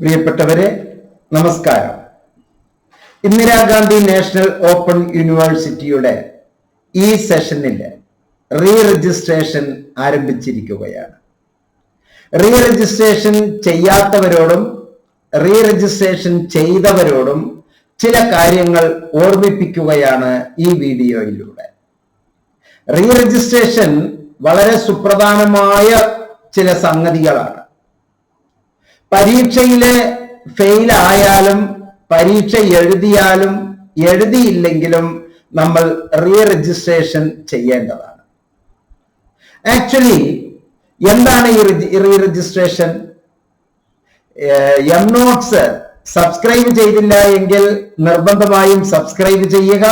പ്രിയപ്പെട്ടവരെ നമസ്കാരം. Indira Gandhi national open യൂണിവേഴ്സിറ്റിയുടെ ഈ സെഷനിൽ റീ രജിസ്ട്രേഷൻ ആരംഭിച്ചിരിക്കുകയാണ്. റീ രജിസ്ട്രേഷൻ ചെയ്യാത്തവരോടും റീ രജിസ്ട്രേഷൻ ചെയ്തവരോടും ചില കാര്യങ്ങൾ ഓർമ്മിപ്പിക്കുകയാണ് ഈ വീഡിയോയിലൂടെ. റീ രജിസ്ട്രേഷൻ വളരെ സുപ്രധാനമായ ചില സംഗതികളാണ്. പരീക്ഷയിൽ ഫെയിൽ ആയാലും പരീക്ഷ എഴുതിയാലും എഴുതിയില്ലെങ്കിലും നമ്മൾ റീ രജിസ്ട്രേഷൻ ചെയ്യേണ്ടതാണ്. ആക്ച്വലി എന്താണ് ഈ re registration M notes subscribe ചെയ്തില്ല എങ്കിൽ നിർബന്ധമായും സബ്സ്ക്രൈബ് ചെയ്യുക.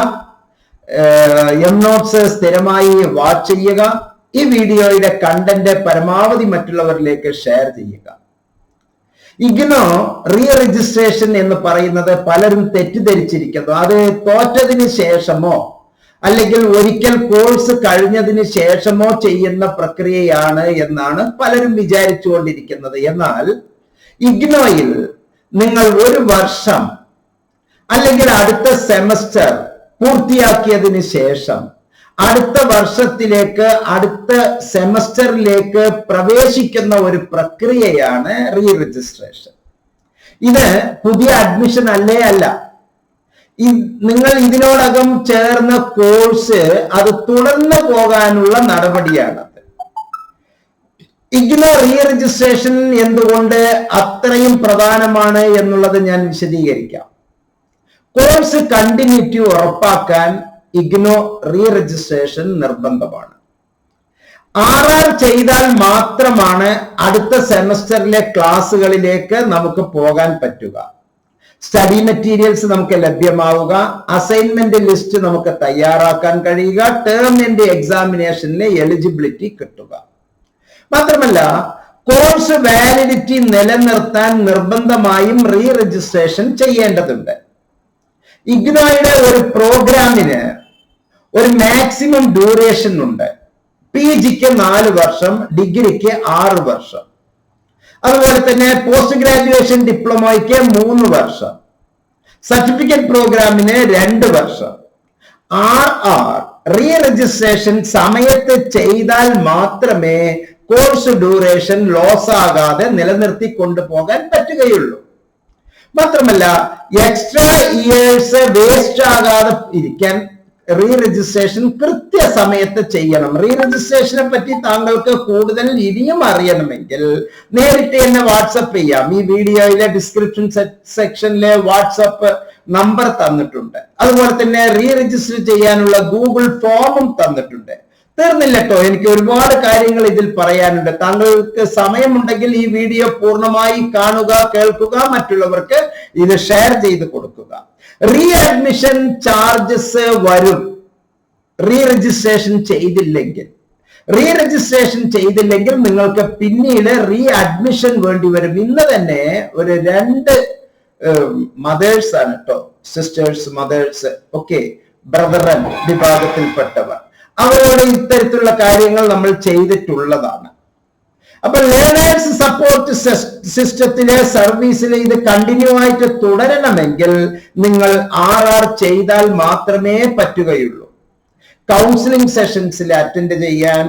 എം നോട്ട്സ് സ്ഥിരമായി വാച്ച് ചെയ്യുക. ഈ വീഡിയോയുടെ കണ്ടന്റ് പരമാവധി മറ്റുള്ളവരിലേക്ക് ഷെയർ ചെയ്യുക. ഇഗ്നോ റീ രജിസ്ട്രേഷൻ എന്ന് പറയുന്നത് പലരും തെറ്റിദ്ധരിച്ചിരിക്കുന്നു. അത് തോറ്റതിന് ശേഷമോ അല്ലെങ്കിൽ ഒരിക്കൽ കോഴ്സ് കഴിഞ്ഞതിന് ശേഷമോ ചെയ്യുന്ന പ്രക്രിയയാണ് എന്നാണ് പലരും വിചാരിച്ചുകൊണ്ടിരിക്കുന്നത്. എന്നാൽ ഇഗ്നോയിൽ നിങ്ങൾ ഒരു വർഷം അല്ലെങ്കിൽ അടുത്ത സെമസ്റ്റർ പൂർത്തിയാക്കിയതിന് ശേഷം അടുത്ത വർഷത്തിലേക്ക് അടുത്ത സെമസ്റ്ററിലേക്ക് പ്രവേശിക്കുന്ന ഒരു പ്രക്രിയയാണ് റീ രജിസ്ട്രേഷൻ ഇത് പുതിയ അഡ്മിഷൻ അല്ലേ അല്ല. നിങ്ങൾ ഇതിനോടകം ചേർന്ന കോഴ്സ് അത് തുടർന്നു പോകാനുള്ള നടപടിയാണ് ഇഗ്നോ റീ രജിസ്ട്രേഷൻ എന്തുകൊണ്ട് അത്രയും പ്രധാനമാണ് എന്നുള്ളത് ഞാൻ വിശദീകരിക്കാം. കോഴ്സ് കണ്ടിന്യൂറ്റി ഉറപ്പാക്കാൻ ഇഗ്നോ റീ രജിസ്ട്രേഷൻ നിർബന്ധമാണ്. ആർ ചെയ്താൽ മാത്രമാണ് അടുത്ത സെമസ്റ്ററിലെ ക്ലാസ്സുകളിലേക്ക് നമുക്ക് പോകാൻ പറ്റുക. സ്റ്റഡി മെറ്റീരിയൽസ് നമുക്ക് ലഭ്യമാവുക അസൈൻമെന്റ് ലിസ്റ്റ് നമുക്ക് തയ്യാറാക്കാൻ കഴിയുക ടേം എൻഡ് എക്സാമിനേഷനിലെ എലിജിബിലിറ്റി കിട്ടുക. മാത്രമല്ല കോഴ്സ് വാലിഡിറ്റി നിലനിർത്താൻ നിർബന്ധമായും റീ രജിസ്ട്രേഷൻ ചെയ്യേണ്ടതുണ്ട്. ഇഗ്നോയുടെ ഒരു പ്രോഗ്രാമിന് ഒരു മാക്സിമം ഡ്യൂറേഷൻ ഉണ്ട്. പി ജിക്ക് നാല് വർഷം ഡിഗ്രിക്ക് ആറ് വർഷം. അതുപോലെ തന്നെ പോസ്റ്റ് ഗ്രാജുവേഷൻ ഡിപ്ലോമയ്ക്ക് മൂന്ന് വർഷം. സർട്ടിഫിക്കറ്റ് പ്രോഗ്രാമിന് രണ്ട് വർഷം. ആർ ആർ റീ രജിസ്ട്രേഷൻ സമയത്ത് ചെയ്താൽ മാത്രമേ കോഴ്സ് ഡ്യൂറേഷൻ ലോസ് ആകാതെ നിലനിർത്തി കൊണ്ടുപോകാൻ പറ്റുകയുള്ളൂ. മാത്രമല്ല എക്സ്ട്രാ ഇയേഴ്സ് വേസ്റ്റ് ആകാതെ ഇരിക്കാൻ റീ രജിസ്ട്രേഷൻ കൃത്യസമയത്ത് ചെയ്യണം. റീ രജിസ്ട്രേഷനെ പറ്റി താങ്കൾക്ക് കൂടുതൽ ഇനിയും അറിയണമെങ്കിൽ നേരിട്ട് എന്നെ വാട്സപ്പ് ചെയ്യാം. ഈ വീഡിയോയിലെ ഡിസ്ക്രിപ്ഷൻ സെക്ഷനിലെ വാട്സപ്പ് നമ്പർ തന്നിട്ടുണ്ട്. അതുപോലെ തന്നെ റീ രജിസ്റ്റർ ചെയ്യാനുള്ള ഗൂഗിൾ ഫോമും തന്നിട്ടുണ്ട്. തീർന്നില്ലട്ടോ. എനിക്ക് ഒരുപാട് കാര്യങ്ങൾ ഇതിൽ പറയാനുണ്ട്. താങ്കൾക്ക് സമയമുണ്ടെങ്കിൽ ഈ വീഡിയോ പൂർണമായി കാണുക കേൾക്കുക മറ്റുള്ളവർക്ക് ഇത് ഷെയർ ചെയ്ത് കൊടുക്കുക. റീ അഡ്മിഷൻ ചാർജസ് വരും. റീ രജിസ്ട്രേഷൻ ചെയ്തില്ലെങ്കിൽ. റീ രജിസ്ട്രേഷൻ ചെയ്തില്ലെങ്കിൽ നിങ്ങൾക്ക് പിന്നീട് റീ അഡ്മിഷൻ വേണ്ടി വരും. ഇന്ന് തന്നെ ഒരു രണ്ട് മദേഴ്സ് ആണ് കേട്ടോ സിസ്റ്റേഴ്സ് മദേഴ്സ് ഓക്കെ ബ്രദറൻ വിഭാഗത്തിൽപ്പെട്ടവർ. അവരോട് ഇത്തരത്തിലുള്ള കാര്യങ്ങൾ നമ്മൾ ചെയ്തിട്ടുള്ളതാണ്. അപ്പൊ ലേണേഴ്സ് സപ്പോർട്ട് സിസ്റ്റത്തിലെ സർവീസിലെ ഇത് കണ്ടിന്യൂ ആയിട്ട് തുടരണമെങ്കിൽ നിങ്ങൾ ആർ ആർ ചെയ്താൽ മാത്രമേ പറ്റുകയുള്ളൂ. കൗൺസിലിംഗ് സെഷൻസിൽ അറ്റൻഡ് ചെയ്യാൻ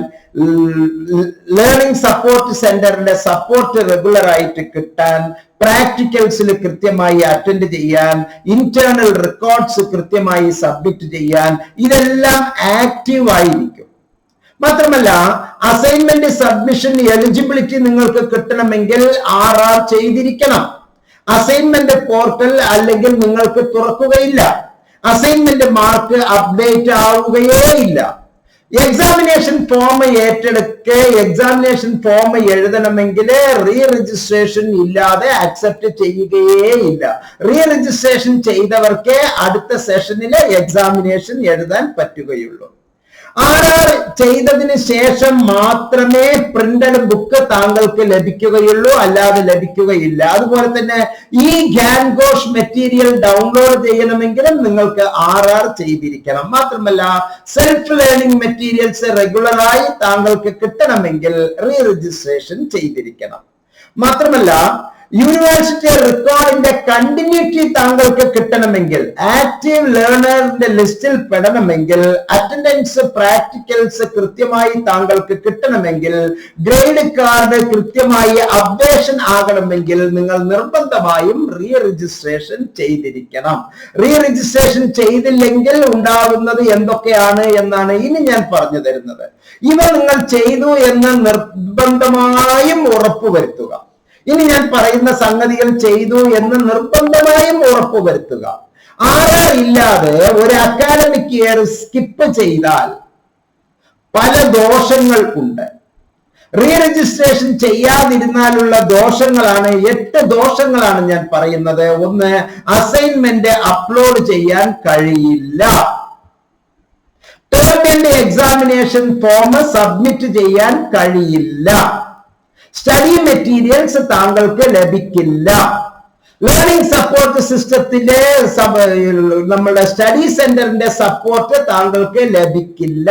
ലേണിംഗ് സപ്പോർട്ട് സെന്ററിന്റെ സപ്പോർട്ട് റെഗുലർ ആയിട്ട് കിട്ടാൻ പ്രാക്ടിക്കൽസിൽ കൃത്യമായി അറ്റൻഡ് ചെയ്യാൻ ഇന്റേണൽ റെക്കോർഡ്സ് കൃത്യമായി സബ്മിറ്റ് ചെയ്യാൻ ഇതെല്ലാം ആക്റ്റീവ് ആയിരിക്കും. മാത്രമല്ല അസൈൻമെന്റ് സബ്മിഷൻ എലിജിബിലിറ്റി നിങ്ങൾക്ക് കിട്ടണമെങ്കിൽ ആർ ആർ ചെയ്തിരിക്കണം. അസൈൻമെന്റ് പോർട്ടൽ അല്ലെങ്കിൽ നിങ്ങൾക്ക് തുറക്കുകയില്ല. അസൈൻമെന്റ് മാർക്ക് അപ്ഡേറ്റ് ആവുകയേ ഇല്ല. എക്സാമിനേഷൻ ഫോം ഏറ്റെടുക്ക് എക്സാമിനേഷൻ ഫോം എഴുതണമെങ്കിൽ റീ രജിസ്ട്രേഷൻ ഇല്ലാതെ അക്സെപ്റ്റ് ചെയ്യുകയേ ഇല്ല. റീ രജിസ്ട്രേഷൻ ചെയ്തവർക്ക് അടുത്ത സെഷനിലെ എക്സാമിനേഷൻ എഴുതാൻ പറ്റുകയുള്ളൂ. ആർ ചെയ്തതിന് ശേഷം മാത്രമേ പ്രിന്റഡ് ബുക്ക് താങ്കൾക്ക് ലഭിക്കുകയുള്ളൂ അല്ലാതെ ലഭിക്കുകയില്ല. അതുപോലെ തന്നെ ഈ ഗ്യാൻഗോഷ് മെറ്റീരിയൽ ഡൗൺലോഡ് ചെയ്യണമെങ്കിലും നിങ്ങൾക്ക് ആർ ആർ ചെയ്തിരിക്കണം. മാത്രമല്ല സെൽഫ് ലേണിംഗ് മെറ്റീരിയൽസ് റെഗുലറായി താങ്കൾക്ക് കിട്ടണമെങ്കിൽ റീ രജിസ്ട്രേഷൻ ചെയ്തിരിക്കണം. മാത്രമല്ല യൂണിവേഴ്സിറ്റി റെക്കോർഡിന്റെ കണ്ടിന്യൂറ്റി താങ്കൾക്ക് കിട്ടണമെങ്കിൽ ആക്റ്റീവ് ലേണറിന്റെ ലിസ്റ്റിൽ പെടണമെങ്കിൽ അറ്റൻഡൻസ് പ്രാക്ടിക്കൽസ് കൃത്യമായി താങ്കൾക്ക് കിട്ടണമെങ്കിൽ ഗ്രേഡ് കാർഡ് കൃത്യമായി അപ്ഡേഷൻ ആകണമെങ്കിൽ നിങ്ങൾ നിർബന്ധമായും റീ രജിസ്ട്രേഷൻ ചെയ്തിരിക്കണം. റീ രജിസ്ട്രേഷൻ ചെയ്തില്ലെങ്കിൽ ഉണ്ടാകുന്നത് എന്തൊക്കെയാണ് എന്നാണ് ഇനി ഞാൻ പറഞ്ഞു തരുന്നത്. ഇവ നിങ്ങൾ ചെയ്തു എന്ന് നിർബന്ധമായും ഉറപ്പുവരുത്തുക. ഇനി ഞാൻ പറയുന്ന സംഗതികൾ ചെയ്തു എന്ന് നിർബന്ധമായും ഉറപ്പുവരുത്തുക ആറ് ഇല്ലാതെ ഒരു അക്കാഡമിക് ഇയർ സ്കിപ്പ് ചെയ്താൽ പല ദോഷങ്ങൾ ഉണ്ട്. റീ രജിസ്ട്രേഷൻ ചെയ്യാതിരുന്നാലുള്ള ദോഷങ്ങളാണ് എട്ട് ദോഷങ്ങളാണ് ഞാൻ പറയുന്നത്. ഒന്ന് അസൈൻമെന്റ് അപ്ലോഡ് ചെയ്യാൻ കഴിയില്ല. തേർഡ് എക്സാമിനേഷൻ ഫോം സബ്മിറ്റ് ചെയ്യാൻ കഴിയില്ല. സ്റ്റഡി മെറ്റീരിയൽസ് താങ്കൾക്ക് ലഭിക്കില്ല. ലേണിംഗ് സപ്പോർട്ട് സിസ്റ്റത്തിലെ നമ്മുടെ സ്റ്റഡി സെന്ററിന്റെ സപ്പോർട്ട് താങ്കൾക്ക് ലഭിക്കില്ല.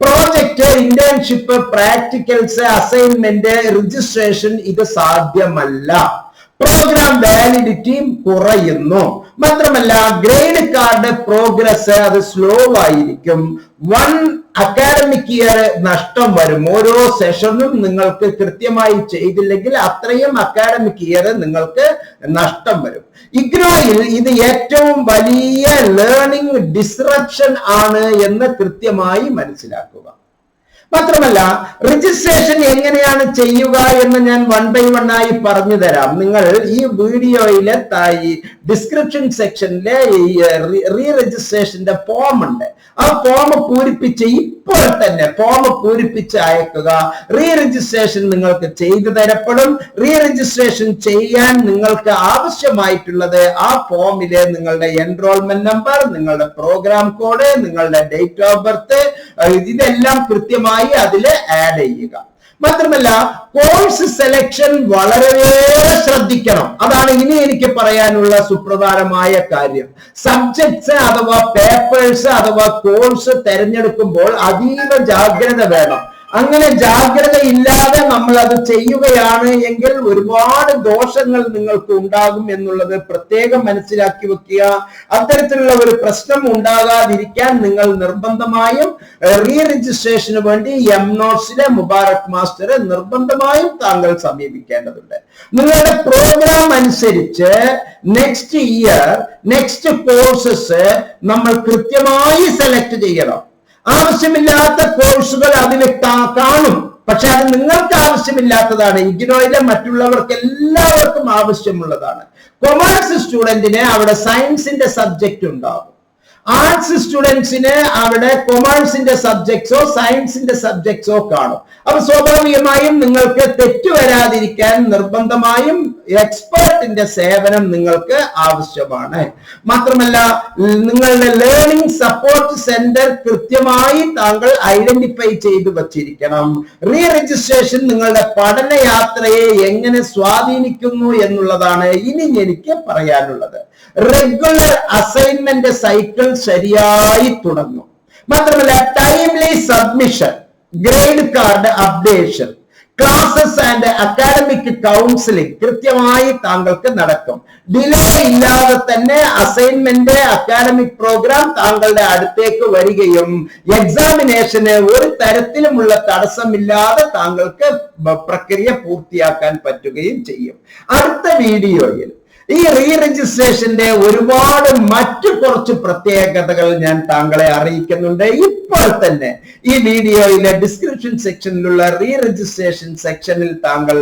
Project internship practicals assignment registration ഇത് സാധ്യമല്ല. പ്രോഗ്രാം വാലിഡിറ്റിയും കുറയുന്നു. മാത്രമല്ല ഗ്രേഡ് കാർഡ് പ്രോഗ്രസ് അത് സ്ലോ ആയിരിക്കും. വൺ അക്കാഡമിക് ഇയർ നഷ്ടം വരും. ഓരോ സെഷനും നിങ്ങൾക്ക് കൃത്യമായി ചെയ്തില്ലെങ്കിൽ അത്രയും അക്കാഡമിക് ഇയർ നിങ്ങൾക്ക് നഷ്ടം വരും. ഇഗ്നോയിൽ ഇത് ഏറ്റവും വലിയ ലേണിംഗ് ഡിസ്റപ്ഷൻ ആണ് എന്ന് കൃത്യമായി മനസ്സിലാക്കുക. മാത്രമല്ല രജിസ്ട്രേഷൻ എങ്ങനെയാണ് ചെയ്യുക എന്ന് ഞാൻ വൺ ബൈ വൺ ആയി പറഞ്ഞു തരാം. നിങ്ങൾ ഈ വീഡിയോയിലെ ഡിസ്ക്രിപ്ഷൻ സെക്ഷനിലെ റീ രജിസ്ട്രേഷന്റെ ഫോം ഉണ്ട്. ആ ഫോം പൂരിപ്പിച്ച് ഇപ്പോൾ തന്നെ ഫോം പൂരിപ്പിച്ച് അയക്കുക. റീ രജിസ്ട്രേഷൻ നിങ്ങൾക്ക് ചെയ്തു തരപ്പെടും. റീ രജിസ്ട്രേഷൻ ചെയ്യാൻ നിങ്ങൾക്ക് ആവശ്യമായിട്ടുള്ളത് ആ ഫോമിലെ നിങ്ങളുടെ എൻറോൾമെന്റ് നമ്പർ നിങ്ങളുടെ പ്രോഗ്രാം കോഡ് നിങ്ങളുടെ ഡേറ്റ് ഓഫ് ബർത്ത് ഇതെല്ലാം കൃത്യമായി അതിൽ ആഡ് ചെയ്യുക. മാത്രമല്ല കോഴ്സ് സെലക്ഷൻ വളരെ ശ്രദ്ധിക്കണം. അതാണ് ഇനി എനിക്ക് പറയാനുള്ള സുപ്രധാനമായ കാര്യം. സബ്ജക്ട്സ് അഥവാ പേപ്പേഴ്സ് അഥവാ കോഴ്സ് തിരഞ്ഞെടുക്കുമ്പോൾ അതീവ ജാഗ്രത വേണം. അങ്ങനെ ജാഗ്രത ഇല്ലാതെ നമ്മൾ അത് ചെയ്യുകയാണ് എങ്കിൽ ഒരുപാട് ദോഷങ്ങൾ നിങ്ങൾക്ക് ഉണ്ടാകും എന്നുള്ളത് പ്രത്യേകം മനസ്സിലാക്കി വെക്കുക. അത്തരത്തിലുള്ള ഒരു പ്രശ്നം ഉണ്ടാകാതിരിക്കാൻ നിങ്ങൾ നിർബന്ധമായും റീ രജിസ്ട്രേഷന് വേണ്ടി എം നോട്ട്സിലെ മുബാറക് മാസ്റ്ററെ നിർബന്ധമായും താങ്കൾ സമീപിക്കേണ്ടതുണ്ട്. നിങ്ങളുടെ പ്രോഗ്രാം അനുസരിച്ച് നെക്സ്റ്റ് ഇയർ നെക്സ്റ്റ് കോഴ്സസ് നമ്മൾ കൃത്യമായി സെലക്ട് ചെയ്യണം. ആവശ്യമില്ലാത്ത കോഴ്സുകൾ അതിൽ കാണും. പക്ഷെ അത് നിങ്ങൾക്ക് ആവശ്യമില്ലാത്തതാണ്. ഇഗ്നോയിലെ മറ്റുള്ളവർക്ക് എല്ലാവർക്കും ആവശ്യമുള്ളതാണ്. കൊമേഴ്സ് സ്റ്റുഡന്റിന് അവിടെ സയൻസിന്റെ സബ്ജക്റ്റ് ഉണ്ടാകും ആർട്സ് സ്റ്റുഡൻസിന് അവിടെ കൊമേഴ്സിന്റെ സബ്ജക്ട്സോ സയൻസിന്റെ സബ്ജക്ട്സോ കാണും. അപ്പൊ സ്വാഭാവികമായും നിങ്ങൾക്ക് തെറ്റ് വരാതിരിക്കാൻ നിർബന്ധമായും എക്സ്പേർട്ടിന്റെ സേവനം നിങ്ങൾക്ക് ആവശ്യമാണ്. മാത്രമല്ല നിങ്ങളുടെ ലേണിംഗ് സപ്പോർട്ട് സെന്റർ കൃത്യമായി താങ്കൾ ഐഡന്റിഫൈ ചെയ്തു വച്ചിരിക്കണം. റീ രജിസ്ട്രേഷൻ നിങ്ങളുടെ പഠനയാത്രയെ എങ്ങനെ സ്വാധീനിക്കുന്നു എന്നുള്ളതാണ് ഇനി എനിക്ക് പറയാനുള്ളത്. റെഗുലർ അസൈൻമെന്റ് സൈക്കിൾ ശരിയായി തുടങ്ങും. മാത്രമല്ല timely submission grade card updation classes and academic counselling കൃത്യമായി താങ്കൾക്ക് നടക്കും. ഡിലേ ഇല്ലാതെ തന്നെ അസൈൻമെന്റ് അക്കാഡമിക് പ്രോഗ്രാം താങ്കളുടെ അടുത്തേക്ക് വരികയും എക്സാമിനേഷന് ഒരു തരത്തിലുമുള്ള തടസ്സമില്ലാതെ താങ്കൾക്ക് പ്രക്രിയ പൂർത്തിയാക്കാൻ പറ്റുകയും ചെയ്യും. അടുത്ത വീഡിയോയിൽ ഈ റീ രജിസ്ട്രേഷന്റെ ഒരുപാട് മറ്റു കുറച്ച് പ്രത്യേകതകൾ ഞാൻ താങ്കളെ അറിയിക്കുന്നുണ്ട്. ഇപ്പോൾ തന്നെ ഈ വീഡിയോയിലെ ഡിസ്ക്രിപ്ഷൻ സെക്ഷനിലുള്ള റീ രജിസ്ട്രേഷൻ സെക്ഷനിൽ താങ്കൾ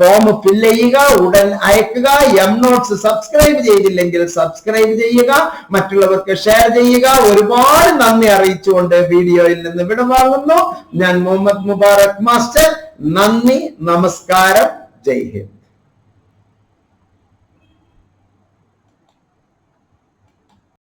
ഫോം ഫിൽ ചെയ്യുക ഉടൻ അയക്കുക. എം നോട്ട്സ് സബ്സ്ക്രൈബ് ചെയ്തില്ലെങ്കിൽ സബ്സ്ക്രൈബ് ചെയ്യുക. മറ്റുള്ളവർക്ക് ഷെയർ ചെയ്യുക. ഒരുപാട് നന്ദി അറിയിച്ചുകൊണ്ട് വീഡിയോയിൽ നിന്ന് വിടവാങ്ങുന്നു. ഞാൻ മുഹമ്മദ് മുബാറക് മാസ്റ്റർ. നന്ദി നമസ്കാരം. ജയ് ഹിന്ദ്.